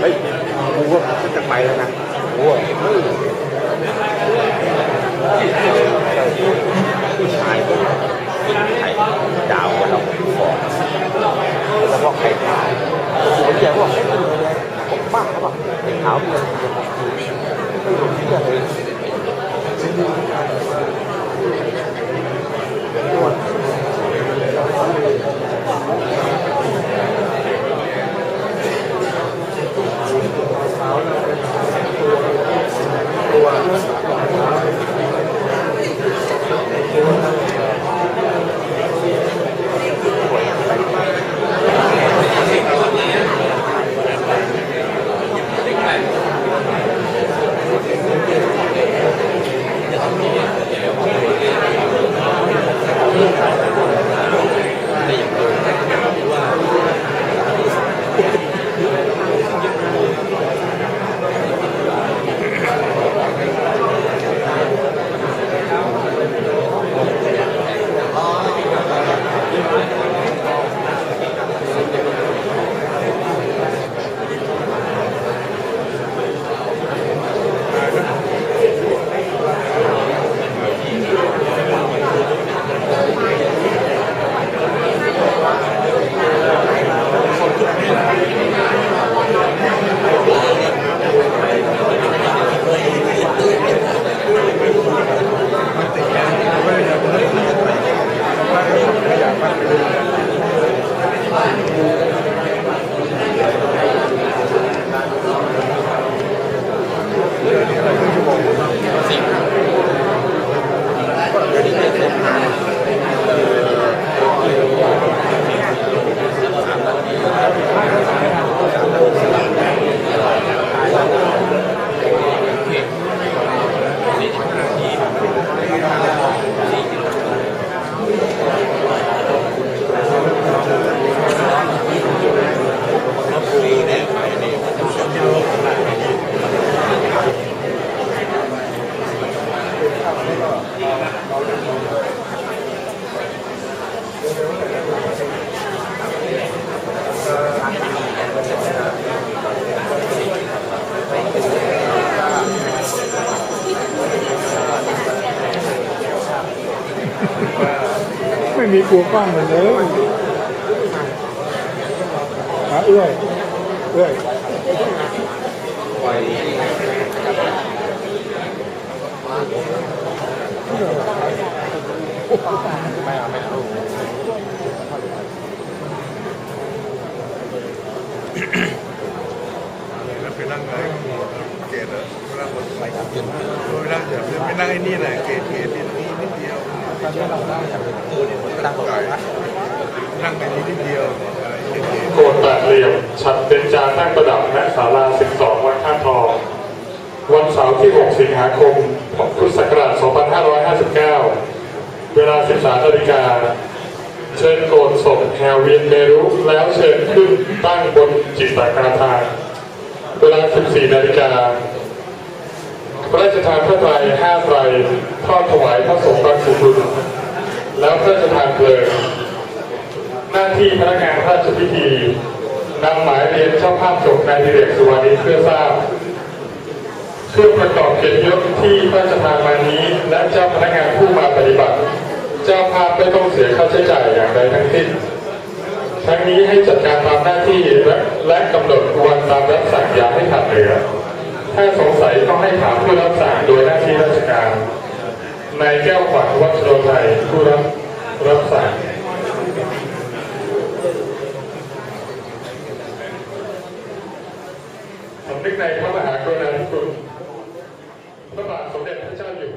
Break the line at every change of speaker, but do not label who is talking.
เฮ้ยกูว่าฉันจะไปแล้วนะกูว่าผู้ชายคนไข่ดาวกับเราฟอกแล้วก็ไข่ขาวผมแกว่าผมบ้าเขาบอกไข่ขาวมันจะบอกไม่รู้ที่อะไ
Yeah. ไม่มีกลัวกล้องเหมือนเลยหาเอื้อยเอื้อยแล้วไปนั่งไหนเกตอะไปนั่งบนไปนั่งไปนั่งอย่าไปนั่งไอ้นี่แหละเกตเกตนี่ ตอนี่นิดเดีย
ว
นั่งไอ้นี่นิดเดียวอะไรเกตเกต
โกนแปดเหลี่ยมฉัดเป็นจานตั้งประดับณศาลา 12 วัดท่าทอง วันเสาร์ที่ 6 สิงหาคมพุทธศักราช 2559 เวลา 13นาฬิกาเชิญโกนศพแฮวเวียนเมรุ แล้วเชิญขึ้นตั้งบนจิตตากาทานเวลา 14 นาฬิกาพระราชทานพระไตรห้าไตรทอดถวายพระสงฆ์บางสุบุญแล้วพระรา ชทานเพลิงหน้าที่พนักงานพระราชพิธีนำหมายเรียนเจ้าภาพศพนายดิเรกสุวรรณิเพื่อทราบเพื่อประกอบเกียรติยศที่พระราชทานมานี้ และเจ้าพนักงานผู้มาปฏิบัติ เจ้าภาพไม่ต้องเสียค่าใช้จ่ายอย่างใดทั้งสิ้นทั้งนี้ให้จัดการตามหน้าที่และและกำหนดวันตามรับสั่งอย่าให้ขาดเหลือถ้าสงสัยต้องให้ถามผู้รับสั่งโดยหน้าที่ราชการนายแก้วขวัญวัชโรไทยผู้รับ รับฟังสำนึกในพระมหากรุณาธิคุณพระบาทสมเด็จพระเจ้าอยู่